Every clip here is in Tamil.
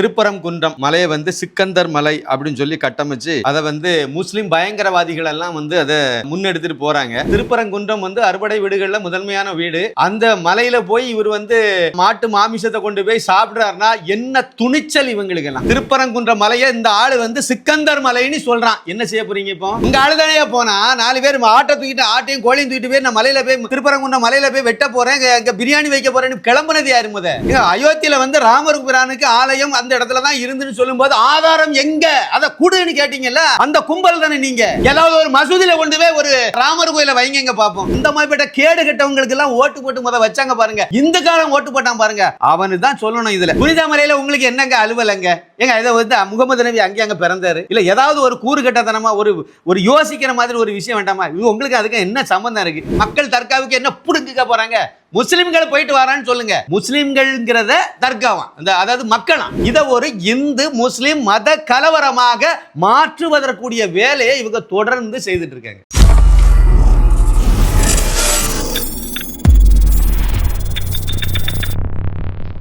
திருப்பரங்குன்றம் மலையை வந்து சிக்கந்தர் மலை அப்படின்னு சொல்லி கட்டமைச்சு அதை வந்து முஸ்லிம் பயங்கரவாதிகள் எல்லாம் வந்து அதை முன்னெடுத்துட்டு போறாங்க. திருப்பரங்குன்றம் வந்து அறுபடை வீடுகள்ல முதன்மையான வீடு. அந்த மலையில போய் இவர் வந்து மாட்டு மாமிசத்தை கொண்டு போய் சாப்பிடுறாருன்னா என்ன துணிச்சல் இவங்களுக்கு எல்லாம் திருப்பரங்குன்றம் மலையை இந்த ஆளு வந்து சிக்கந்தர் மலைன்னு சொல்றான். என்ன செய்ய போறீங்க இப்போ? உங்க ஆளுதானே போனா நாலு பேர் ஆட்டை தூக்கிட்டு ஆட்டையும் கோழியும் தூக்கிட்டு போய் நான் மலையில போய் திருப்பரங்குன்றம் மலையில போய் வெட்ட போறேன் பிரியாணி வைக்க போறேன்னு கிளம்புனது யாரு முத? அயோத்தியில வந்து ராமர் பிரானுக்கு ஆலயம் அந்த இடத்துல தான் இருந்துன்னு சொல்லும்போது ஆதாரம் எங்க? அத குடுன்னு கேட்டீங்கல்ல அந்த கும்பல் தானே நீங்க. ஏதாவது ஒரு மசூதியில கொண்டு போய் ஒரு ராமர் கோயில வைங்க பாப்போம் இந்த மாதிரிப்பட்ட கேடு கெட்டவங்களுக்கு எல்லாம் ஓட்டு போட்டு முத வச்சாங்க பாருங்க. இந்த காலம் ஓட்டு போட்டான் பாருங்க. அவனு தான் சொல்லணும் இதுல. புனித மலையில உங்களுக்கு என்னங்க அலுவலங்க? ஏங்க இதை வந்து முகமது நபி அங்கே அங்க பிறந்தாரு? இல்ல ஏதாவது ஒரு கூறு கட்டத்தனமா ஒரு ஒரு யோசிக்கிற மாதிரி ஒரு விஷயம் வேண்டாமா? இது உங்களுக்கு அதுக்கு என்ன சம்பந்தம் இருக்கு? மக்கள் தற்காவுக்கு என்ன புடுங்குக்க போறாங்க? முஸ்லிம்கள் போயிட்டு வரான்னு சொல்லுங்க. முஸ்லிம்கள்ங்கிறத தர்காவான். அந்த அதாவது மக்களாம். இதை ஒரு இந்து முஸ்லிம் மத கலவரமாக மாற்றுவதற்குரிய வேலையை இவங்க தொடர்ந்து செய்துட்டு இருக்காங்க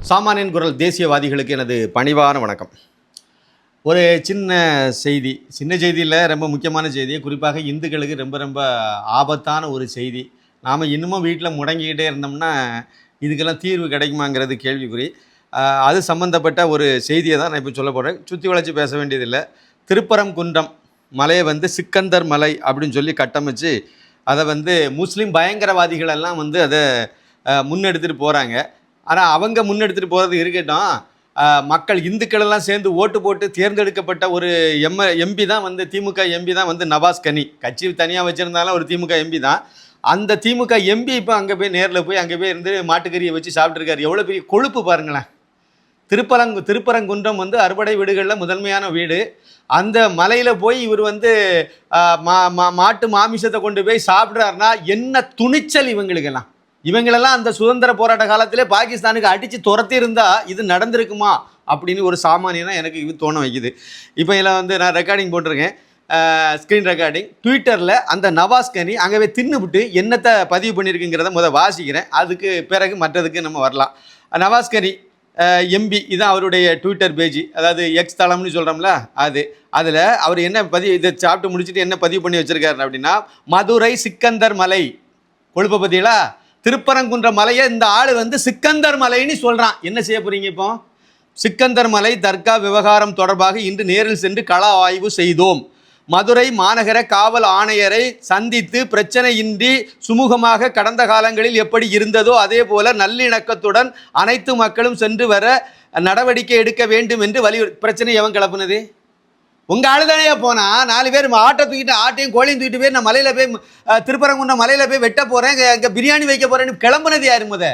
சாமானியன் குரல் தேசியவாதிகளுக்கு எனது பணிவான வணக்கம். ஒரு சின்ன செய்தி சின்ன செய்தியில் ரொம்ப முக்கியமான செய்தி. குறிப்பாக இந்துக்களுக்கு ரொம்ப ரொம்ப ஆபத்தான ஒரு செய்தி. நாம் இன்னமும் வீட்டில் முடங்கிக்கிட்டே இருந்தோம்னா இதுக்கெல்லாம் தீர்வு கிடைக்குமாங்கிறது கேள்விக்குறி. அது சம்மந்தப்பட்ட ஒரு செய்தியை தான் நான் இப்போ சொல்ல போகிறேன் சுற்றி வளைச்சி பேச வேண்டியதில்லை. திருப்பரங்குன்றம் மலையை வந்து சிக்கந்தர் மலை அப்படின்னு சொல்லி கட்டமைச்சு அதை வந்து முஸ்லீம் பயங்கரவாதிகளெல்லாம் வந்து அதை முன்னெடுத்துட்டு போகிறாங்க ஆனால் அவங்க முன்னெடுத்துட்டு போகிறது இருக்கட்டும். மக்கள் இந்துக்கள் எல்லாம் சேர்ந்து ஓட்டு போட்டு தேர்ந்தெடுக்கப்பட்ட ஒரு எம் எம்பி தான் வந்து திமுக எம்பி தான் வந்து நவாஸ் கனி. கட்சி தனியாக வச்சுருந்தாலும் ஒரு திமுக எம்பி தான். அந்த திமுக எம்பி இப்போ அங்கே போய் நேரில் போய் அங்கே போய் இருந்து மாட்டுக்கறியை வச்சு சாப்பிட்ருக்காரு எவ்வளோ பெரிய கொழுப்பு பாருங்களேன். திருப்பரங்கு திருப்பரங்குன்றம் வந்து அறுபடை வீடுகளில் முதன்மையான வீடு. அந்த மலையில் போய் இவர் வந்து மா மா மாட்டு மாமிசத்தை கொண்டு போய் சாப்பிட்றாருன்னா என்ன துணிச்சல் இவங்களுக்கெல்லாம். இவங்களெல்லாம் அந்த சுதந்திர போராட்ட காலத்திலே பாகிஸ்தானுக்கு அடித்து துரத்தியிருந்தா இது நடந்திருக்குமா? அப்படின்னு ஒரு சாமானியனா எனக்கு இது தோண வைக்குது. இப்போ இதில் வந்து நான் ரெக்கார்டிங் போட்டிருக்கேன். ஸ்க்ரீன் ரெக்கார்டிங் ட்விட்டரில் அந்த நவாஸ் கனி அங்கே போய் தின்னுபிட்டு என்னத்தை பதிவு பண்ணியிருக்குங்கிறத முத வாசிக்கிறேன். அதுக்கு பிறகு மற்றதுக்கு நம்ம வரலாம். நவாஸ் கனி எம்பி இதுதான் அவருடைய ட்விட்டர் பேஜ் அதாவது எக்ஸ் தளம்னு சொல்கிறோம்ல அது. அதில் அவர் என்ன பதிவு இதை சாப்பிட்டு முடிச்சுட்டு என்ன பதிவு பண்ணி வச்சுருக்காரு அப்படின்னா மதுரை சிக்கந்தர் மலை. கொழுப்பை பார்த்தீங்களா திருப்பரங்குன்ற மலையை இந்த ஆள் வந்து சிக்கந்தர் மலைன்னு சொல்கிறான் என்ன செய்ய போகிறீங்க இப்போ? சிக்கந்தர் மலை தர்கா விவகாரம் தொடர்பாக இன்று நேரில் சென்று கள ஆய்வு செய்தோம். மதுரை மாநகர காவல் ஆணையரை சந்தித்து பிரச்சனையின்றி சுமூகமாக கடந்த காலங்களில் எப்படி இருந்ததோ அதே போல நல்லிணக்கத்துடன் அனைத்து மக்களும் சென்று வர நடவடிக்கை எடுக்க வேண்டும் என்று வலியுறு பிரச்சனை எவன் கிளப்புனது? உங்கள் ஆளுதானையா போனால் நாலு பேர் ஆட்டை தூக்கிட்டு ஆட்டையும் கோழியும் தூக்கிட்டு போய் நான் மலையில் போய் அஹ், திருப்பரங்குன்றம் போய் வெட்ட போகிறேன் அங்கே பிரியாணி வைக்க போகிறேன்னு கிளம்புனது யார் முத?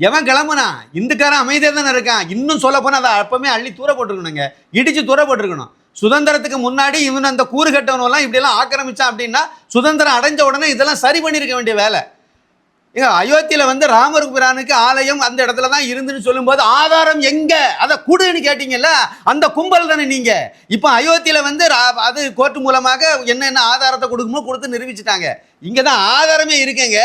எவன் கிளம்புனா? இந்துக்காரன் அமைதியாக தானே இருக்கான். இன்னும் சொல்ல போனால் அதை அப்பவுமே அள்ளி தூர போட்டிருக்கணுங்க. இடிச்சு தூர போட்டிருக்கணும். சுதந்திரத்துக்கு முன்னாடி இவன் அந்த கூறு கட்டவனெல்லாம் இப்படிலாம் ஆக்கிரமிச்சான் அப்படின்னா சுதந்திரம் அடைஞ்ச உடனே இதெல்லாம் சரி பண்ணியிருக்க வேண்டிய வேலை. ஏங்க அயோத்தியில் வந்து ராமர் பிரானுக்கு ஆலயம் அந்த இடத்துல தான் இருந்துன்னு சொல்லும்போது ஆதாரம் எங்கே? அதை குடுன்னு கேட்டிங்கல்ல அந்த கும்பல் தானே நீங்கள் இப்போ அயோத்தியில் வந்து ரா- அது கோர்ட்டு மூலமாக என்னென்ன ஆதாரத்தை கொடுக்குமோ கொடுத்து நிரூபிச்சிட்டாங்க. இங்கே தான் ஆதாரமே இருக்குங்க.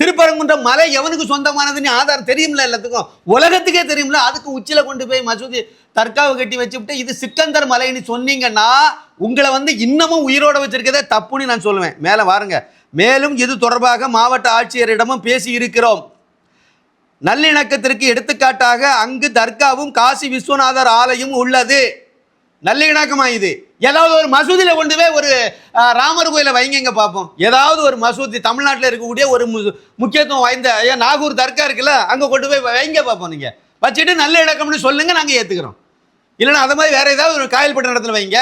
திருப்பரங்குன்றம் மலை எவனுக்கு சொந்தமானதுன்னு ஆதாரம் தெரியும்ல எல்லாத்துக்கும். உலகத்துக்கே தெரியும்ல. அதுக்கு உச்சில கொண்டு போய் மசூதி தர்காவை கட்டி வச்சுவிட்டு இது சிக்கந்தர் மலைன்னு சொன்னீங்கன்னா உங்களை வந்து இன்னமும் உயிரோட வச்சிருக்கதே தப்புன்னு நான் சொல்லுவேன். மேலே வாருங்க. மேலும் இது தொடர்பாக மாவட்ட ஆட்சியரிடமும் பேசி இருக்கிறோம் நல்லிணக்கத்திற்கு எடுத்துக்காட்டாக அங்கு தர்காவும் காசி விஸ்வநாதர் ஆலயம் உள்ளது. நல்லிணக்கமா இது? ஏதாவது ஒரு மசூதியில் கொண்டு போய் ஒரு ராமர் கோயிலை வைங்க பார்ப்போம். ஏதாவது ஒரு மசூதி தமிழ்நாட்டில் இருக்கக்கூடிய ஒரு மு- முக்கியத்துவம் வாய்ந்த ஐயா நாகூர் தர்கா இருக்குல்ல அங்கே கொண்டு போய் வைங்க பார்ப்போம் நீங்கள் வச்சுட்டு நல்ல இணக்கம்னு சொல்லுங்கள் நாங்கள் ஏற்றுக்கிறோம் இல்லைன்னா அது மாதிரி வேறு ஏதாவது ஒரு காயல்பட்ட இடத்துல வைங்க.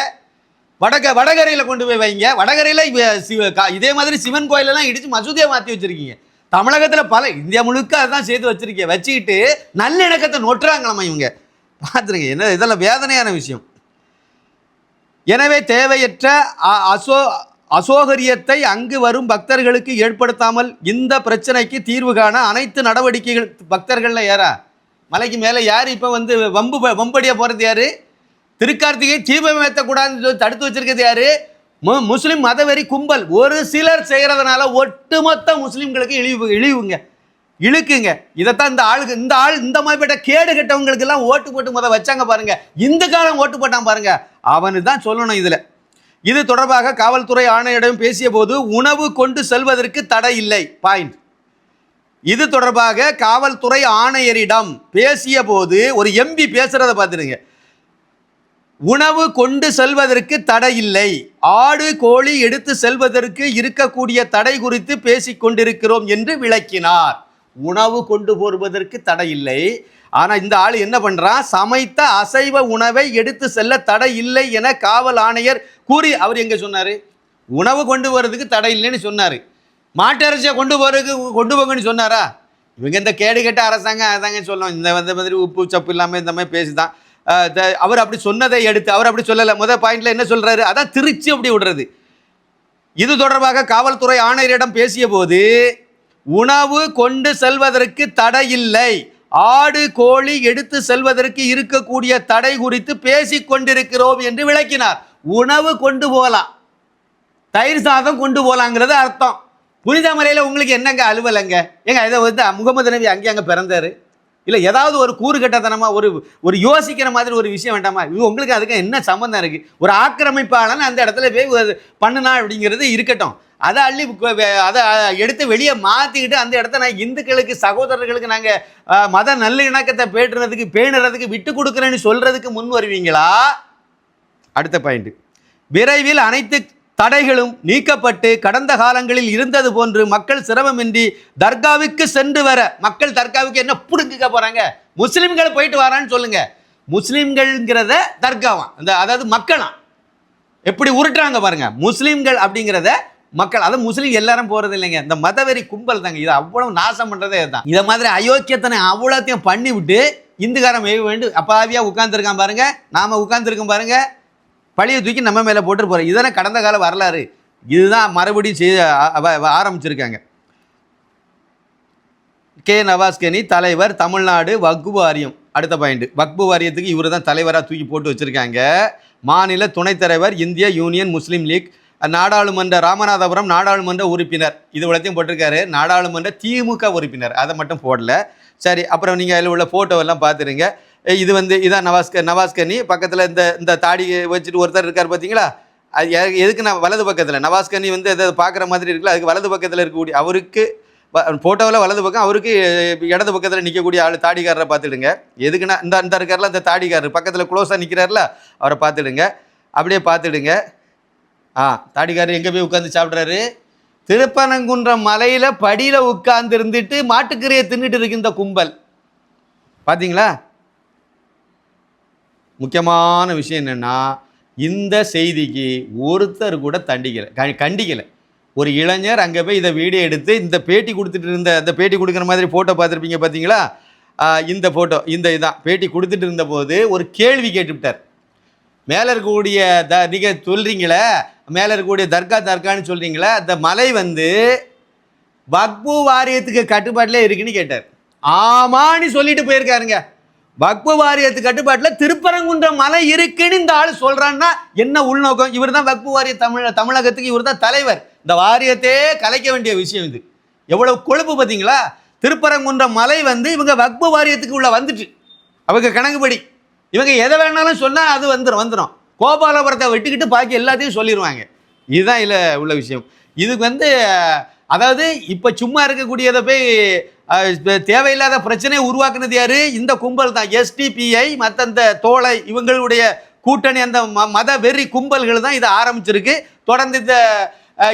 வடக வடகரையில் கொண்டு போய் வைங்க. வடகரையில் இதே மாதிரி சிவன் கோயிலெல்லாம் இடித்து மசூதியை மாற்றி வச்சுருக்கீங்க. தமிழகத்தில் பல இந்தியா முழுக்க அதான் செய்து வச்சிருக்கீங்க. வச்சுக்கிட்டு நல்லிணக்கத்தை நம்ம இவங்க. பார்த்துருங்க என்ன இதெல்லாம் வேதனையான விஷயம். எனவே தேவையற்ற அ- அசோ அசோகரியத்தை அங்கு வரும் பக்தர்களுக்கு ஏற்படுத்தாமல் இந்த பிரச்சனைக்கு தீர்வு காண அனைத்து நடவடிக்கைகள் பக்தர்கள்ல யாரா மலைக்கு மேலே யார் இப்போ வந்து வம்பு வம்படியாக போகிறது யார்? திருக்கார்த்திகை தீபம் ஏற்றக்கூடாதுன்னு சொல்லி தடுத்து வச்சிருக்கிறது யார்? மு- முஸ்லீம் மதவெறி கும்பல். ஒரு சிலர் செய்கிறதுனால ஒட்டுமொத்த முஸ்லீம்களுக்கு இழிவு இழிவுங்க. இழுக்குங்க. இதைத்தான் இந்த ஆளுக்கு இந்த ஆள் இந்த மாதிரிப்பட்ட கேடு கெட்டவங்களுக்கு எல்லாம் ஓட்டு போட்டு முத வச்சாங்க பாருங்க. இந்த காலம் ஓட்டு போட்டான் பாருங்க. அவனு தான் சொல்லணும் இதுல. இது தொடர்பாக காவல்துறை ஆணையரிடம் பேசிய போது உணவு கொண்டு செல்வதற்கு தடை இல்லை. பாயிண்ட் இது தொடர்பாக காவல்துறை ஆணையரிடம் பேசிய போது ஒரு எம்பி பேசுறத பார்த்துருங்க உணவு கொண்டு செல்வதற்கு தடை இல்லை. ஆடு கோழி எடுத்து செல்வதற்கு இருக்கக்கூடிய தடை குறித்து பேசிக் கொண்டிருக்கிறோம் என்று விளக்கினார். உணவு கொண்டு போடுவதற்கு தடை இல்லை ஆனால் இந்த ஆள் என்ன பண்ணுறான் சமைத்த அசைவ உணவை எடுத்து செல்ல தடை இல்லை என காவல் ஆணையர் கூறி அவர் எங்கே சொன்னார்? உணவு கொண்டு போகிறதுக்கு தடை இல்லைன்னு சொன்னார் மாட்டரசியை கொண்டு போகிறதுக்கு கொண்டு போங்கன்னு சொன்னாரா? இவங்க இந்த கேடு கெட்ட அரசாங்கம் அதாங்க சொல்லணும் இந்த வந்த மாதிரி உப்பு சப்பு இல்லாமல் இந்த மாதிரி பேசிதான். அவர் அப்படி சொன்னதை எடுத்து அவர் அப்படி சொல்லலை. முதல் பாயிண்டில் என்ன சொல்கிறாரு அதான் திருச்சி அப்படி விடுறது. இது தொடர்பாக காவல்துறை ஆணையரிடம் பேசிய போது உணவு கொண்டு செல்வதற்கு தடை இல்லை ஆடு கோழி எடுத்து செல்வதற்கு இருக்கக்கூடிய தடை குறித்து பேசிக் கொண்டிருக்கிறோம் என்று விளக்கினார். உணவு கொண்டு போகலாம். தயிர் சாதம் கொண்டு போகலாங்கிறது அர்த்தம். புனித மலையில் உங்களுக்கு என்னங்க அலுவலங்க? ஏங்க இதை வந்து முகமது நபி அங்கே அங்கே பிறந்தார். இல்லை ஏதாவது ஒரு கூறு கட்டத்தனமா ஒரு ஒரு யோசிக்கிற மாதிரி ஒரு விஷயம் வேண்டாமா? இது உங்களுக்கு அதுக்கு என்ன சம்மந்தம் இருக்குது ஒரு ஆக்கிரமிப்பாளன் அந்த இடத்துல போய் பண்ணுனா அப்படிங்கிறது இருக்கட்டும். அதை அள்ளி அதை எடுத்து வெளியே மாற்றிக்கிட்டு அந்த இடத்த நான் இந்துக்களுக்கு சகோதரர்களுக்கு நாங்கள் மத நல்லிணக்கத்தை பேட்டுறதுக்கு பேணுறதுக்கு விட்டு கொடுக்குறேன்னு சொல்கிறதுக்கு முன் வருவீங்களா? அடுத்த பாயிண்ட் விரைவில் அனைத்து தடைகளும் நீக்கப்பட்டு கடந்த காலங்களில் இருந்தது போன்று மக்கள் சிரமமின்றி தர்காவுக்கு சென்று வர மக்கள் தர்காவுக்கு என்ன புடுங்கிக்க போகிறாங்க முஸ்லீம்கள் போயிட்டு வரான்னு சொல்லுங்க. முஸ்லீம்கள்ங்கிறத தர்காவான் அந்த அதாவது மக்களாம் எப்படி உருட்டுறாங்க பாருங்க. முஸ்லீம்கள் அப்படிங்கிறத மக்கள் அதை முஸ்லீம் எல்லாரும் போறது இல்லைங்க. இந்த மதவெறி கும்பல் தாங்க. இதை அவ்வளவு நாசம் பண்றதே தான் இதை மாதிரி அயோக்கியத்தனை அவ்வளோத்தையும் பண்ணி விட்டு இந்துக்காரன் மேய வேண்டும் அப்பாவியா உட்கார்ந்துருக்கான் பாருங்க. நாம உட்கார்ந்துருக்கோம் பாருங்க. பழியை தூக்கி நம்ம மேலே போட்டு போகிறோம் இதெல்லாம் கடந்த கால வரலாறு. இதுதான் மறுபடியும் செய்ய ஆரம்பிச்சிருக்காங்க. கே. நவாஸ்கனி தலைவர் தமிழ்நாடு வக்பு வாரியம். அடுத்த பாயிண்ட் வக்பு வாரியத்துக்கு இவர் தான் தலைவராக தூக்கி போட்டு வச்சிருக்காங்க. மாநில துணைத் தலைவர் இந்திய யூனியன் முஸ்லீம் லீக் நாடாளுமன்ற ராமநாதபுரம் நாடாளுமன்ற உறுப்பினர். இது இவ்வளோத்தையும் போட்டிருக்காரு. நாடாளுமன்ற திமுக உறுப்பினர். அதை மட்டும் போடல. சரி அப்புறம் நீங்கள் அதில் உள்ள ஃபோட்டோவெல்லாம் பார்த்துருங்க. இது வந்து இதான் நவாஸ்க நவாஸ்கனி. பக்கத்தில் இந்த இந்த தாடி வச்சுட்டு ஒருத்தர் இருக்கார் பார்த்தீங்களா? அது எதுக்கு நான் வலது பக்கத்தில்? நவாஸ்கனி வந்து எதாவது பார்க்குற மாதிரி இருக்குல்ல அதுக்கு வலது பக்கத்தில் இருக்கக்கூடிய அவருக்கு ஃபோட்டோவில் வலது பக்கம் அவருக்கு இடது பக்கத்தில் நிற்கக்கூடிய ஆள் தாடிக்காரரை பார்த்துடுங்க. எதுக்குன்னா இந்த இந்த இருக்கார்ல இந்த தாடிக்காரர் பக்கத்தில் க்ளோஸாக நிற்கிறார்ல அவரை பார்த்துடுங்க. அப்படியே பார்த்துடுங்க. ஆ தாடிக்காரர் எங்கே போய் உட்காந்து சாப்பிட்றாரு? திருப்பனங்குன்றம் மலையில் படியில் உட்கார்ந்து இருந்துட்டு மாட்டுக்கறியை தின்னுட்டு இருக்கு இந்த கும்பல். பார்த்தீங்களா முக்கியமான விஷயம் என்னென்னா இந்த செய்திக்கு ஒருத்தர் கூட தண்டிக்கலை க- கண்டிக்கலை. ஒரு இளைஞர் அங்கே போய் இதை வீடியோ எடுத்து இந்த பேட்டி கொடுத்துட்டு இருந்த அந்த பேட்டி கொடுக்குற மாதிரி ஃபோட்டோ பார்த்துருப்பீங்க பார்த்தீங்களா இந்த ஃபோட்டோ இந்த இதான். பேட்டி கொடுத்துட்டு இருந்தபோது ஒரு கேள்வி கேட்டுவிட்டார். மேலே இருக்கக்கூடிய த நீங்கள் சொல்கிறீங்களே மேலே இருக்கக்கூடிய தர்கா தர்கான்னு சொல்கிறீங்களே அந்த மலை வந்து வக்பு வாரியத்துக்கு கட்டுப்பாட்டிலே இருக்குன்னு கேட்டார். ஆமான்னு சொல்லிட்டு போயிருக்காருங்க. வக்பு வாரியத்து கட்டுப்பாட்டில் திருப்பரங்குன்றம் மலை இருக்குன்னு இந்த ஆள் சொல்கிறான்னா என்ன உள்நோக்கம்? இவர் தான் வக்பு வாரிய தமிழ தமிழகத்துக்கு இவர் தான் தலைவர். இந்த வாரியத்தையே கலைக்க வேண்டிய விஷயம் இது. எவ்வளவு கொழுப்பு பார்த்தீங்களா? திருப்பரங்குன்றம் மலை வந்து இவங்க வக்பு வாரியத்துக்கு உள்ள வந்துட்டு. அவங்க கணக்குப்படி. இவங்க எதை வேணாலும் சொன்னால் அது வந்துடும் வந்துடும் கோபாலபுரத்தை வெட்டிக்கிட்டு பாக்கி எல்லாத்தையும் சொல்லிடுவாங்க இதுதான் இதில் உள்ள விஷயம். இதுக்கு வந்து அதாவது இப்போ சும்மா இருக்கக்கூடியதை போய் தேவையில்லாத பிரச்சனையை உருவாக்குனது யாரு? இந்த கும்பல் தான். எஸ்டிபிஐ மற்ற இந்த தோலை இவங்களுடைய கூட்டணி அந்த ம மத வெறி கும்பல்கள் தான் இதை ஆரம்பிச்சிருக்கு. தொடர்ந்து இந்த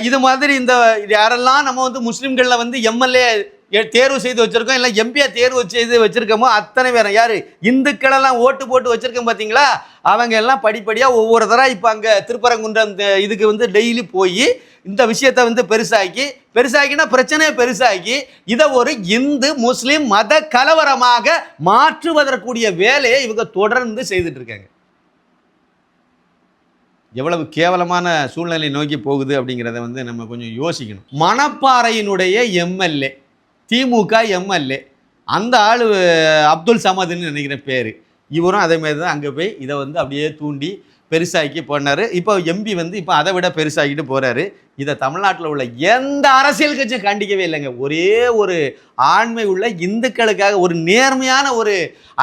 இது மாதிரி இந்த யாரெல்லாம் நம்ம வந்து முஸ்லீம்களில் வந்து எம்எல்ஏ தேர்வு செய்து வச்சுருக்கோம் இல்லை எம்பியாக தேர்வு செய்து வச்சுருக்கோமோ அத்தனை பேரும் யார்? இந்துக்களெல்லாம் ஓட்டு போட்டு வச்சுருக்கோம் பார்த்தீங்களா அவங்க எல்லாம் படிப்படியாக ஒவ்வொரு தடவை இப்போ அங்கே திருப்பரங்குன்றம் இந்த இதுக்கு வந்து டெய்லி போய் இந்த விஷயத்தை வந்து பெருசாக்கி பெருசாக்கினா பிரச்சனையை பெருசாக்கி இதை ஒரு இந்து முஸ்லீம் மத கலவரமாக மாற்றுவதற்குரிய வேலையை இவங்க தொடர்ந்து செய்துட்டு இருக்காங்க. எவ்வளவு கேவலமான சூழ்நிலை நோக்கி போகுது அப்படிங்கிறத வந்து நம்ம கொஞ்சம் யோசிக்கணும். மணப்பாறையினுடைய எம்எல்ஏ திமுக எம்எல்ஏ அந்த ஆள் அப்துல் சமதுன்னு நினைக்கிற பேர். இவரும் அதேமாரி தான் அங்கே போய் இதை வந்து அப்படியே தூண்டி பெருசாக்கி போனார். இப்போ எம்பி வந்து இப்போ அதை விட பெருசாக்கிட்டு போகிறாரு இதை தமிழ்நாட்டில் உள்ள எந்த அரசியல் கட்சியும் கண்டிக்கவே இல்லைங்க. ஒரே ஒரு ஆண்மை உள்ள இந்துக்களுக்காக ஒரு நேர்மையான ஒரு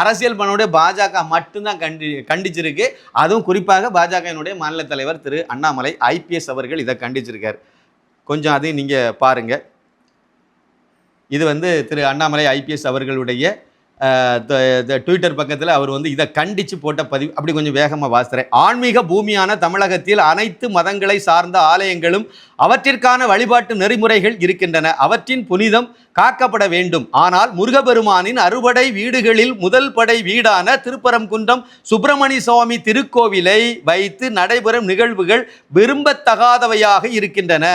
அரசியல் பண்ணோடைய பாஜக மட்டும்தான் கண்டி கண்டிச்சிருக்கு. அதுவும் குறிப்பாக பாஜகவினுடைய மாநில தலைவர் திரு அண்ணாமலை ஐபிஎஸ் அவர்கள் இதை கண்டிச்சிருக்கார். கொஞ்சம் அதையும் நீங்கள் பாருங்கள் இது வந்து திரு அண்ணாமலை ஐபிஎஸ் அவர்களுடைய ட்விட்டர் பக்கத்தில் அவர் வந்து இதை கண்டித்து போட்ட பதிவு அப்படி கொஞ்சம் வேகமாக வாசுகிறேன் ஆன்மீக பூமியான தமிழகத்தில் அனைத்து மதங்களை சார்ந்த ஆலயங்களும் அவற்றிற்கான வழிபாட்டு நெறிமுறைகள் இருக்கின்றன. அவற்றின் புனிதம் காக்கப்பட வேண்டும். ஆனால் முருகபெருமானின் அறுபடை வீடுகளில் முதல் படை வீடான திருப்பரங்குன்றம் சுப்பிரமணிய சுவாமி திருக்கோவிலை வைத்து நடைபெறும் நிகழ்வுகள் விரும்பத்தகாதவையாக இருக்கின்றன.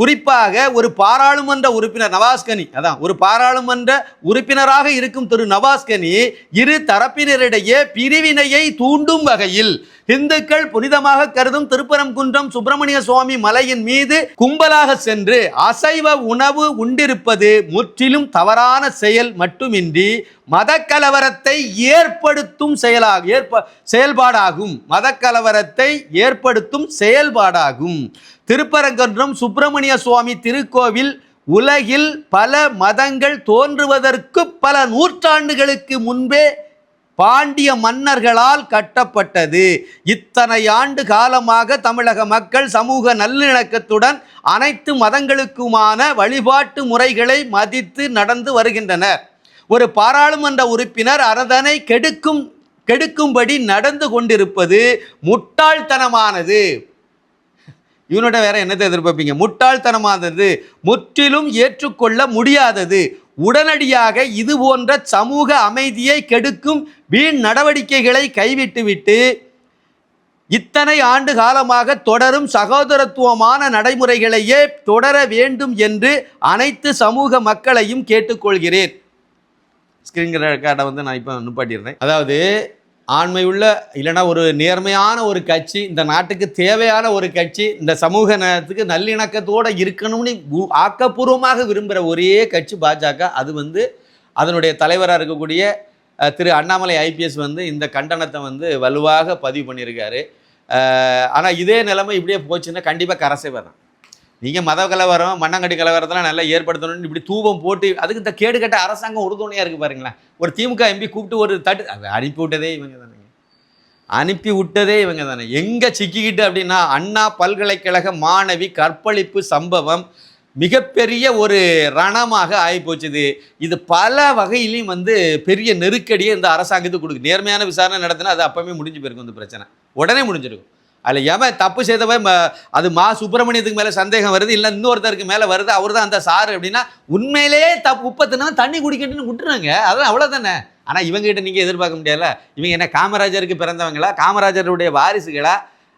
குறிப்பாக ஒரு பாராளுமன்ற உறுப்பினர் நவாஸ்கனி. அதான் ஒரு பாராளுமன்ற உறுப்பினராக இருக்கும் திரு நவாஸ்கனி இரு தரப்பினரிடையே பிரிவினையை தூண்டும் வகையில் இந்துக்கள் புனிதமாக கருதும் திருப்பரங்குன்றம் சுப்பிரமணிய சுவாமி மலையின் மீது கும்பலாக சென்று அசைவ உணவு உண்டிருப்பது முற்றிலும் தவறான செயல் மட்டுமின்றி மதக்கலவரத்தை ஏற்படுத்தும் செயலாக ஏற்ப செயல்பாடாகும். மதக்கலவரத்தை ஏற்படுத்தும் செயல்பாடாகும். திருப்பரங்குன்றம் சுப்பிரமணிய சுவாமி திருக்கோவில் உலகில் பல மதங்கள் தோன்றுவதற்கு பல நூற்றாண்டுகளுக்கு முன்பே பாண்டிய மன்னர்களால் கட்டப்பட்டது. இத்தனை ஆண்டு காலமாக தமிழக மக்கள் சமூக நல்லிணக்கத்துடன் அனைத்து மதங்களுக்குமான வழிபாட்டு முறைகளை மதித்து நடந்து வருகின்றனர். ஒரு பாராளுமன்ற உறுப்பினர் அரதனை கெடுக்கும் கெடுக்கும்படி நடந்து கொண்டிருப்பது முட்டாள்தனமானது. இவனோட வேற என்னத்தை எதிர்பார்ப்பீங்க? முட்டாள்தனமானது முற்றிலும் ஏற்றுக்கொள்ள முடியாதது. உடனடியாக இது போன்ற சமூக அமைதியை கெடுக்கும் வீண் நடவடிக்கைகளை கைவிட்டுவிட்டு இத்தனை ஆண்டு காலமாக தொடரும் சகோதரத்துவமான நடைமுறைகளையே தொடர வேண்டும் என்று அனைத்து சமூக மக்களையும் கேட்டுக்கொள்கிறேன். ஸ்கிரீன் கார்டை வந்து நான் இப்போ நிப்பாட்டிடுறேன். அதாவது ஆண்மையுள்ள இல்லைன்னா ஒரு நேர்மையான ஒரு கட்சி இந்த நாட்டுக்கு தேவையான ஒரு கட்சி இந்த சமூக நேரத்துக்கு நல்லிணக்கத்தோடு இருக்கணும்னு ஆக்கப்பூர்வமாக விரும்புகிற ஒரே கட்சி பாஜக. அது வந்து அதனுடைய தலைவராக இருக்கக்கூடிய திரு அண்ணாமலை ஐபிஎஸ் வந்து இந்த கண்டனத்தை வந்து வலுவாக பதிவு பண்ணியிருக்காரு. ஆனால் இதே நிலைமை இப்படியே போச்சுன்னா கண்டிப்பாக கரசை தான். நீங்கள் மத கலவரம் மண்ணங்கடி கலவரத்தெல்லாம் நல்லா ஏற்படுத்தணும்னு இப்படி தூபம் போட்டு அதுக்கு இந்த கேடு கட்ட அரசாங்கம் உறுதுணையாக இருக்குது பாருங்களேன். ஒரு திமுக எம்பி கூப்பிட்டு ஒரு தட்டு அனுப்பி விட்டதே இவங்க தானேங்க அனுப்பி விட்டதே இவங்க தானே. எங்கே சிக்கிக்கிட்டு அப்படின்னா அண்ணா பல்கலைக்கழக மாணவி கற்பழிப்பு சம்பவம் மிகப்பெரிய ஒரு ரணமாக ஆகிப்போச்சுது. இது பல வகையிலையும் வந்து பெரிய நெருக்கடியை இந்த அரசாங்கத்துக்கு கொடுக்கு நேர்மையான விசாரணை நடத்தினா அது அப்போவே முடிஞ்சு போயிருக்கும் இந்த பிரச்சனை. உடனே முடிஞ்சிருக்கும். அதில் எவன் தப்பு செய்தவன் அது மா சுப்பிரமணியத்துக்கு மேலே சந்தேகம் வருது இல்லை இன்னொருத்தருக்கு மேலே வருது அவர் தான் அந்த சாரு அப்படின்னா உண்மையிலேயே தப்பு உப்பத்தினா தண்ணி குடிக்கட்டுன்னு விட்டுருங்க அதான் அவ்வளோதானே ஆனால் இவங்ககிட்ட நீங்கள் எதிர்பார்க்க முடியல இவங்க என்ன காமராஜருக்கு பிறந்தவங்களா? காமராஜருடைய வாரிசுகளா?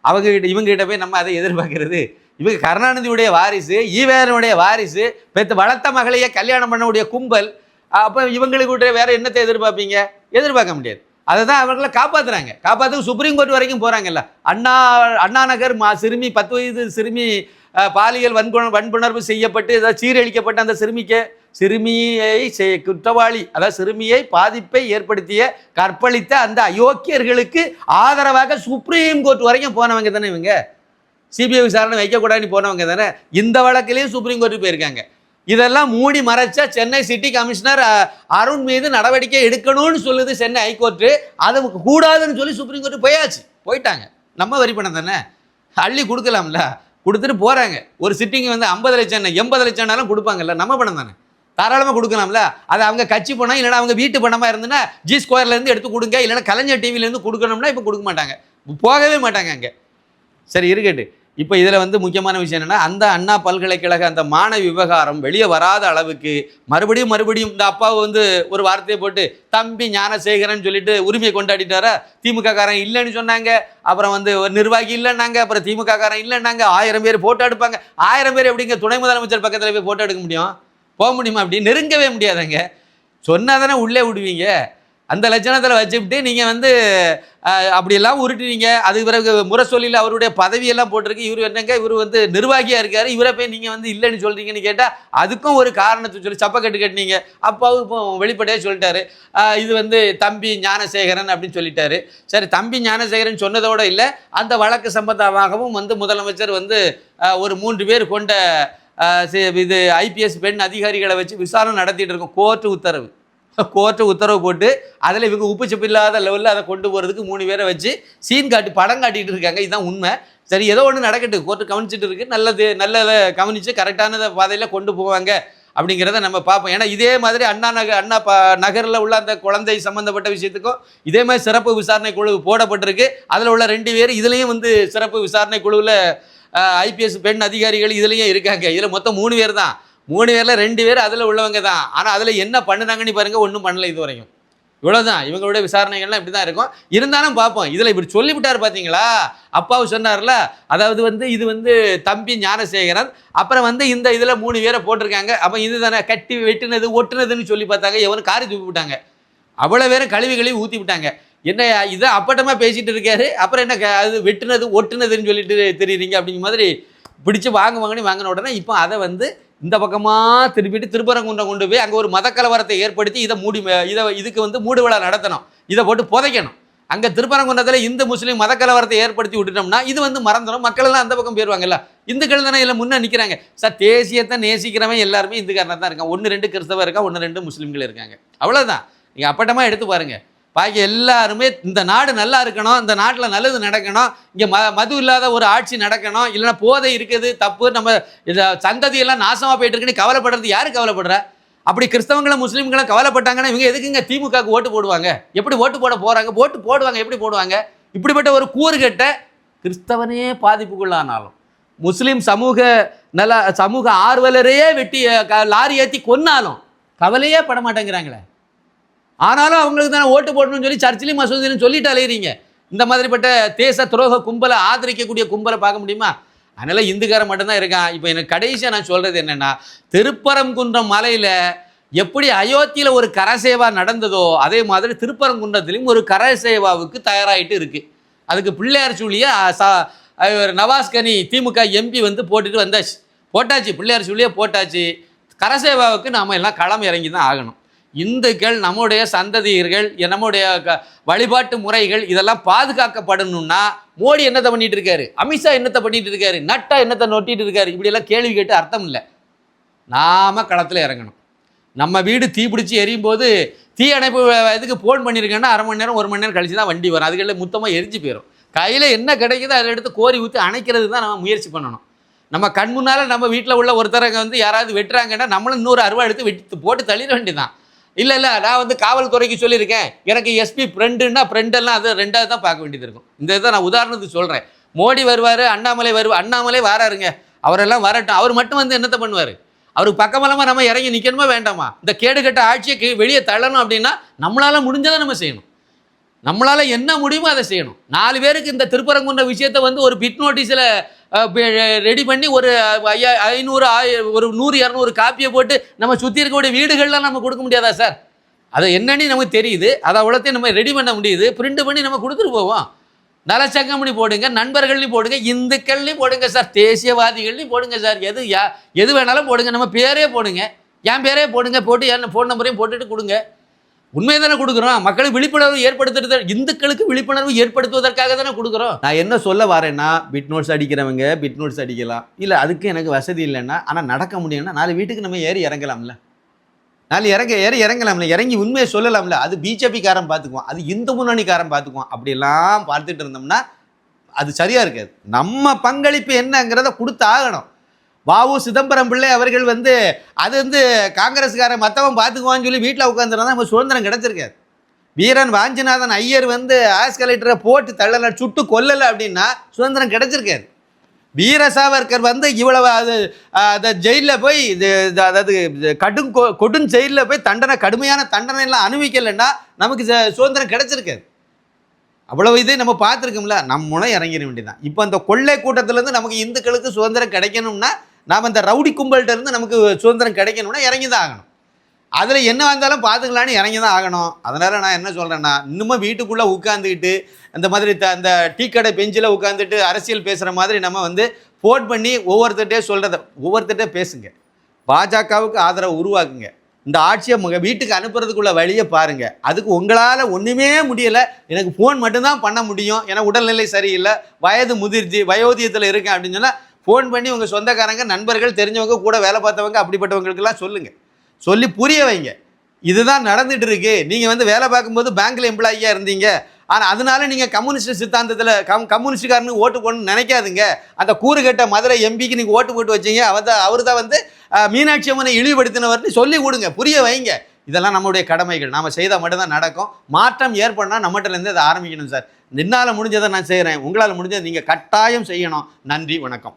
அவங்ககிட்ட இவங்ககிட்ட போய் நம்ம அதை எதிர்பார்க்கறது? இவங்க கருணாநிதியுடைய வாரிசு ஈவேரனுடைய வாரிசு பெற்று வளர்த்த மகளையே கல்யாணம் பண்ணக்கூடிய கும்பல் அப்போ இவங்களுக்கு வேறு என்னத்தை எதிர்பார்ப்பீங்க? எதிர்பார்க்க முடியாது. அதை தான் அவர்களை காப்பாத்துறாங்க. காப்பாற்று சுப்ரீம் கோர்ட் வரைக்கும் போகிறாங்கல்ல அண்ணா அண்ணா நகர் மா சிறுமி பத்து வயது சிறுமி பாலியல் வன்புண வன்புணர்வு செய்யப்பட்டு ஏதாவது சீரழிக்கப்பட்ட அந்த சிறுமிக்கு சிறுமியை செய் குற்றவாளி அதாவது சிறுமியை பாதிப்பை ஏற்படுத்திய கற்பழித்த அந்த அயோக்கியர்களுக்கு ஆதரவாக சுப்ரீம் கோர்ட் வரைக்கும் போனவங்க தானே இவங்க? சிபிஐ விசாரணை வைக்கக்கூடாதுன்னு போனவங்க தானே? இந்த வழக்கிலேயும் சுப்ரீம் கோர்ட்டு போயிருக்காங்க. இதெல்லாம் மூடி மறைச்சா சென்னை சிட்டி கமிஷனர் அருண் மீது நடவடிக்கை எடுக்கணும்னு சொல்லுது சென்னை ஹைகோர்ட்டு. அது கூடாதுன்னு சொல்லி சுப்ரீம் கோர்ட்டு போயாச்சு. போயிட்டாங்க. நம்ம வரி பணம் தானே? அள்ளி கொடுக்கலாம்ல? கொடுத்துட்டு போகிறாங்க ஒரு சிட்டிங்க வந்து ஐம்பது லட்சம் எண்பது லட்சம்னாலும் கொடுப்பாங்கல்ல? நம்ம பணம் தானே? தாராளமாக கொடுக்கலாம்ல? அது அவங்க கட்சி பணம் இல்லைனா அவங்க வீட்டு பணமாக இருந்துன்னா ஜி ஸ்கொயர்லேருந்து எடுத்து கொடுங்க. இல்லைன்னா கலைஞர் டிவிலேருந்து கொடுக்கணும்னா இப்போ கொடுக்க மாட்டாங்க. போகவே மாட்டாங்க அங்கே. சரி இருக்கட்டு. இப்போ இதில் வந்து முக்கியமான விஷயம் என்னென்னா அந்த அண்ணா பல்கலைக்கழக அந்த மாணவி விவகாரம் வெளியே வராத அளவுக்கு மறுபடியும் மறுபடியும் இந்த அப்பாவை வந்து ஒரு வார்த்தையை போட்டு தம்பி ஞானசேகரன் சொல்லிட்டு உரிமையை கொண்டாடிட்டாரா திமுக காரன் இல்லைன்னு சொன்னாங்க. அப்புறம் வந்து ஒரு நிர்வாகி இல்லைன்னாங்க. அப்புறம் திமுக காரன் இல்லைன்னாங்க. ஆயிரம் பேர் போட்டோ எடுப்பாங்க. ஆயிரம் பேர் எப்படிங்க துணை முதலமைச்சர் பக்கத்தில் போய் போட்டோ எடுக்க முடியும்? போக முடியுமா அப்படி? நெருங்கவே முடியாதுங்க. சொன்னா தானே உள்ளே விடுவீங்க. அந்த லட்சணத்தில் வச்சுக்கிட்டு நீங்கள் வந்து அப்படியெல்லாம் உருட்டுவீங்க அதுக்கு பிறகு முரசொலியில் அவருடைய பதவியெல்லாம் போட்டிருக்கு. இவர் என்னங்க? இவர் வந்து நிர்வாகியாக இருக்கார். இவரை போய் நீங்கள் வந்து இல்லைன்னு சொல்கிறீங்கன்னு கேட்டால் அதுக்கும் ஒரு காரணத்தை சொல்லி சப்பக்கட்டு கட்டினீங்க. அப்பாவும் இப்போ வெளிப்படையாக சொல்லிட்டாரு. இது வந்து தம்பி ஞானசேகரன் அப்படின்னு சொல்லிட்டாரு. சரி தம்பி ஞானசேகரன் சொன்னதோட இல்லை. அந்த வழக்கு சம்பந்தமாகவும் வந்து முதலமைச்சர் வந்து ஒரு மூன்று பேர் கொண்ட இது ஐபிஎஸ் பெண் அதிகாரிகளை வச்சு விசாரணை நடத்திட்டு இருக்கோம். கோர்ட்டு உத்தரவு. கோர்ட்டு உத்தரவு போட்டு அதில் இவங்க உப்பு சப்பு இல்லாத லெவலில் அதை கொண்டு போகிறதுக்கு மூணு பேரை வச்சு சீன் காட்டி படம் காட்டிகிட்டு இருக்காங்க. இதுதான் உண்மை. சரி ஏதோ ஒன்று நடக்கட்டு கோர்ட்டு கவனிச்சுட்டு இருக்கு. நல்லது நல்லதை கவனித்து கரெக்டான பாதையில் கொண்டு போவாங்க அப்படிங்கிறத நம்ம பார்ப்போம். ஏன்னா இதே மாதிரி அண்ணா நகர் அண்ணா ப நகரில் உள்ள அந்த குழந்தை சம்மந்தப்பட்ட விஷயத்துக்கும் இதே மாதிரி சிறப்பு விசாரணை குழு போடப்பட்டிருக்கு. அதில் உள்ள ரெண்டு பேர் இதுலேயும் வந்து சிறப்பு விசாரணை குழுவில் ஐபிஎஸ் பெண் அதிகாரிகள் இதுலேயும் இருக்காங்க. இதில் மொத்தம் மூணு பேர் தான். மூணு பேரில் ரெண்டு பேர் அதில் உள்ளவங்க தான். ஆனால் அதில் என்ன பண்ணுனாங்கன்னு பாருங்க ஒன்றும் பண்ணல இது வரைக்கும் இவ்வளோதான் இவங்களுடைய விசாரணைகள்லாம் இப்படி தான் இருக்கும். இருந்தாலும் பார்ப்போம். இதில் இப்படி சொல்லிவிட்டார் பார்த்தீங்களா அப்பாவு சொன்னார்ல அதாவது வந்து இது வந்து தம்பி ஞானசேகரன் அப்புறம் வந்து இந்த இதில் மூணு பேரை போட்டிருக்காங்க. அப்போ இது தானே கட்டி வெட்டினது ஒட்டுனதுன்னு சொல்லி பார்த்தாங்க. எவனும் காரி தூக்கி விட்டாங்க. அவ்வளோ பேரும் கழுவி கழுவி ஊற்றி விட்டாங்க. என்ன இதை அப்பட்டமாக பேசிகிட்டு இருக்காரு. அப்புறம் என்ன க- அது வெட்டுனது ஒட்டுனதுன்னு சொல்லிட்டு தெரியுறீங்க அப்படிங்கிற மாதிரி பிடிச்சி வாங்க வாங்கன்னு வாங்கின உடனே இப்போ அதை வந்து இந்த பக்கமாக திருப்பிட்டு திருப்பரங்குன்றம் கொண்டு போய் அங்கே ஒரு மத கலவரத்தை ஏற்படுத்தி இதை மூடி இதை இதுக்கு வந்து மூடு விழா நடத்தணும். இதை போட்டு புதைக்கணும். அங்கே திருப்பரங்குன்றத்தில் இந்து முஸ்லீம் மத கலவரத்தை ஏற்படுத்தி விட்டுட்டோம்னா இது வந்து மறந்துடும் மக்கள் எல்லாம் அந்த பக்கம் போயிடுவாங்கல்ல இந்துக்கள் தானே இல்லை முன்னே நிற்கிறாங்க சார் தேசியத்தை நேசிக்கிறவன் எல்லாருமே இந்துக்காரனாக தான் இருக்கான். ஒன்று ரெண்டு கிறிஸ்தவ இருக்கான் ஒன்று ரெண்டு முஸ்லீம்கள் இருக்காங்க. அவ்வளோதான் நீங்கள் அப்பட்டமாக எடுத்து பாருங்கள் பாக்கி எல்லாருமே இந்த நாடு நல்லா இருக்கணும் இந்த நாட்டில் நல்லது நடக்கணும் இங்கே ம மது இல்லாத ஒரு ஆட்சி நடக்கணும் இல்லைன்னா போதை இருக்குது தப்பு நம்ம இதை சந்ததியெல்லாம் நாசமாக போயிட்டு இருக்குன்னு கவலைப்படுறது யார் கவலைப்படுற? அப்படி கிறிஸ்தவங்களும் முஸ்லீம்களும் கவலைப்பட்டாங்கன்னா இவங்க எதுக்குங்க திமுகவுக்கு ஓட்டு போடுவாங்க? எப்படி ஓட்டு போட போகிறாங்க ஓட்டு போடுவாங்க எப்படி போடுவாங்க? இப்படிப்பட்ட ஒரு கூறுகட்ட கிறிஸ்தவனே பாதிப்புக்குள்ளானாலும் முஸ்லீம் சமூக நல சமூக ஆர்வலரையே வெட்டி க- லாரி ஏற்றி கொன்னாலும் கவலையே பட மாட்டேங்கிறாங்களே. ஆனாலும் அவங்களுக்கு தானே ஓட்டு போடணும்னு சொல்லி சர்ச்சிலையும் மசூதியிலும் சொல்லிட்டு அலையிறீங்க. இந்த மாதிரிப்பட்ட தேச துரோக கும்பலை ஆதரிக்கக்கூடிய கும்பலை பார்க்க முடியுமா? அதனால் இந்துக்காரன் மட்டும்தான் இருக்கான். இப்போ எனக்கு கடைசியாக நான் சொல்கிறது என்னென்னா திருப்பரங்குன்றம் மலையில் எப்படி அயோத்தியில் ஒரு கரசேவா நடந்ததோ அதே மாதிரி திருப்பரங்குன்றத்துலேயும் ஒரு கரசேவாவுக்கு தயாராகிட்டு இருக்குது அதுக்கு பிள்ளையார் சூழியை நவாஸ் நவாஸ்கனி திமுக எம்பி வந்து போட்டுட்டு வந்தாச்சு. போட்டாச்சு பிள்ளையார் சூழியை போட்டாச்சு. கரசேவாவுக்கு நாம் எல்லாம் களம் இறங்கி தான் ஆகணும். இந்துக்கள் நம்முடைய சந்ததியர்கள் நம்முடைய க- வழிபாட்டு முறைகள் இதெல்லாம் பாதுகாக்கப்படணும்னா மோடி என்னத்தை பண்ணிட்டு இருக்காரு அமித்ஷா என்னத்தை பண்ணிட்டு இருக்காரு நட்டா என்னத்தை நொட்டிட்டு இருக்காரு இப்படியெல்லாம் கேள்வி கேட்டு அர்த்தம் இல்லை. நாம களத்தில் இறங்கணும். நம்ம வீடு தீப்பிடிச்சு எரியும் போது தீ அணைப்பு இதுக்கு ஃபோன் பண்ணியிருக்கேன்னா அரை மணி நேரம் ஒரு மணி நேரம் கழிச்சு தான் வண்டி வரும். அதுகளில் மொத்தமாக எரிஞ்சு போயிடும் கையில் என்ன கிடைக்குதோ அதை எடுத்து கோரி ஊற்றி அணைக்கிறது தான் நம்ம முயற்சி பண்ணணும். நம்ம கண் முன்னால் நம்ம வீட்டில் உள்ள ஒருத்தரங்க வந்து யாராவது வெட்டுறாங்கன்னா நம்மளும் இன்னொரு அருவா எடுத்து வெட்டி போட்டு தள்ளிட வேண்டியதான் இல்லை இல்லை நான் வந்து காவல்துறைக்கு சொல்லியிருக்கேன். எனக்கு எஸ்பி ஃப்ரெண்டுன்னா ஃப்ரெண்டெல்லாம் அது ரெண்டாவது தான் பார்க்க வேண்டியது இருக்கும். இந்த இதை நான் உதாரணத்துக்கு சொல்கிறேன் மோடி வருவார் அண்ணாமலை வருவார் அண்ணாமலை வராருங்க. அவரெல்லாம் வரட்டும். அவர் மட்டும் வந்து என்னத்தை பண்ணுவார்? அவருக்கு பக்கமலமாக நம்ம இறங்கி நிற்கணுமா வேண்டாமா? இந்த கேடுகட்ட ஆட்சியை வெளியே தள்ளணும் அப்படின்னா நம்மளால் முடிஞ்சதை நம்ம செய்யணும். நம்மளால் என்ன முடியுமோ அதை செய்யணும். நாலு பேருக்கு இந்த திருப்பரங்குன்ற விஷயத்தை வந்து ஒரு பிட் நோட்டீஸில் ரெடி பண்ணி ஒரு ஐயா ஐநூறு ஆய ஒரு நூறு இரநூறு காப்பியை போட்டு நம்ம சுற்றி இருக்கக்கூடிய வீடுகள்லாம் நம்ம கொடுக்க முடியாதா சார்? அதை என்னன்னு நமக்கு தெரியுது. அதை அவ்வளோத்தையும் நம்ம ரெடி பண்ண முடியுது. பிரிண்ட் பண்ணி நம்ம கொடுத்துட்டு போவோம். நலச்சங்கம்னு போடுங்க நண்பர்கள்லையும் போடுங்க இந்துக்கள்லையும் போடுங்க சார். தேசியவாதிகள்லையும் போடுங்க சார். எது யா எது வேணாலும் போடுங்க. நம்ம பேரே போடுங்க. என் பேரே போடுங்க. போட்டு என் ஃபோன் நம்பரையும் போட்டுட்டு கொடுங்க. உண்மையை தானே கொடுக்குறோம். மக்களுக்கு விழிப்புணர்வு ஏற்படுத்துறது இந்துக்களுக்கு விழிப்புணர்வு ஏற்படுத்துவதற்காக தானே கொடுக்குறோம். நான் என்ன சொல்ல வரேன்னா பிட் நோட்ஸ் அடிக்கிறவங்க பிட் நோட்ஸ் அடிக்கலாம். இல்லை அதுக்கு எனக்கு வசதி இல்லைன்னா ஆனால் நடக்க முடியும்னா நாலு வீட்டுக்கு நம்ம ஏறி இறங்கலாம்ல. நாலு இறங்க ஏறி இறங்கலாம்ல. இறங்கி உண்மையை சொல்லலாம்ல. அது பிஜேபிக்காரன் பார்த்துக்குவோம் அது இந்து முன்னணிக்காரன் பார்த்துக்குவோம் அப்படியெல்லாம் பார்த்துட்டு இருந்தோம்னா அது சரியாக இருக்காது. நம்ம பங்களிப்பு என்னங்கிறத கொடுத்து ஆகணும் வாவு சிதம்பரம் பிள்ளை அவர்கள் வந்து அது வந்து காங்கிரஸ்காரன் மற்றவன் பார்த்துக்குவான்னு சொல்லி வீட்டில் உட்காந்துருந்தா நம்ம சுதந்திரம் கிடச்சிருக்காது. வீரன் வாஞ்சிநாதன் ஐயர் வந்து ஆஸ்கலேட்டரை போட்டு தள்ளலை சுட்டு கொல்லலை அப்படின்னா சுதந்திரம் கிடச்சிருக்காது. வீர சாவர்கர் வந்து இவ்வளவு அது அதை ஜெயிலில் போய் இது அதாவது கடும் கொ- கொடும் ஜெயிலில் போய் தண்டனை கடுமையான தண்டனை எல்லாம் அனுபவிக்கலைன்னா நமக்கு சுதந்திரம் கிடைச்சிருக்காது. அவ்வளவு இதே நம்ம பார்த்துருக்கோம்ல நம்மளும் இறங்கிட வேண்டியதான் இப்போ அந்த கொள்ளை கூட்டத்திலேருந்து நமக்கு இந்துக்களுக்கு சுதந்திரம் கிடைக்கணும்னா நாம் அந்த ரவுடி கும்பல்கிட்ட இருந்து நமக்கு சுதந்திரம் கிடைக்கணும்னா இறங்கி தான் ஆகணும். அதில் என்ன வந்தாலும் பார்த்துக்கலான்னு இறங்கி தான் ஆகணும். அதனால் நான் என்ன சொல்கிறேன்னா இன்னமும் வீட்டுக்குள்ளே உட்காந்துக்கிட்டு அந்த மாதிரி த அந்த டீ கடை பெஞ்சில் உட்காந்துட்டு அரசியல் பேசுகிற மாதிரி நம்ம வந்து ஃபோன் பண்ணி ஒவ்வொருத்தர்கிட்டே சொல்கிறத ஒவ்வொருத்தர்கிட்ட பேசுங்க. பாஜகவுக்கு ஆதரவு உருவாக்குங்க. இந்த ஆட்சியை முக வீட்டுக்கு அனுப்புறதுக்குள்ள வழியை பாருங்கள் அதுக்கு உங்களால் ஒன்றுமே முடியலை. எனக்கு ஃபோன் மட்டும்தான் பண்ண முடியும். ஏன்னா உடல்நிலை சரியில்லை. வயது முதிர்ச்சி வயோதியத்தில் இருக்கேன் அப்படின்னு சொன்னால் ஃபோன் பண்ணி உங்கள் சொந்தக்காரங்க நண்பர்கள் தெரிஞ்சவங்க கூட வேலை பார்த்தவங்க அப்படிப்பட்டவங்களுக்கெல்லாம் சொல்லுங்கள் சொல்லி புரிய வைங்க. இதுதான் நடந்துட்டு இருக்கு. நீங்கள் வந்து வேலை பார்க்கும்போது பேங்க்கில் எம்ப்ளாயியாக இருந்தீங்க. ஆனால் அதனால நீங்கள் கம்யூனிஸ்ட் சித்தாந்தத்தில் கம் கம்யூனிஸ்டுக்காரனு ஓட்டு போடணும்னு நினைக்காதுங்க. அந்த கூறுகட்ட மதுரை எம்பிக்கு நீங்கள் ஓட்டு போட்டு வச்சீங்க. அவர் தான் அவர் தான் வந்து மீனாட்சி அம்மனை இழிவுபடுத்தினவர்னு சொல்லி கொடுங்க. புரிய வைங்க. இதெல்லாம் நம்மளுடைய கடமைகள். நாம் செய்தால் மட்டும்தான் நடக்கும். மாற்றம் ஏற்படனா நம்மகிட்டலேருந்து அதை ஆரம்பிக்கணும் சார். என்னால் முடிஞ்சதை நான் செய்கிறேன் உங்களால் முடிஞ்சதை நீங்கள் கட்டாயம் செய்யணும். நன்றி வணக்கம்.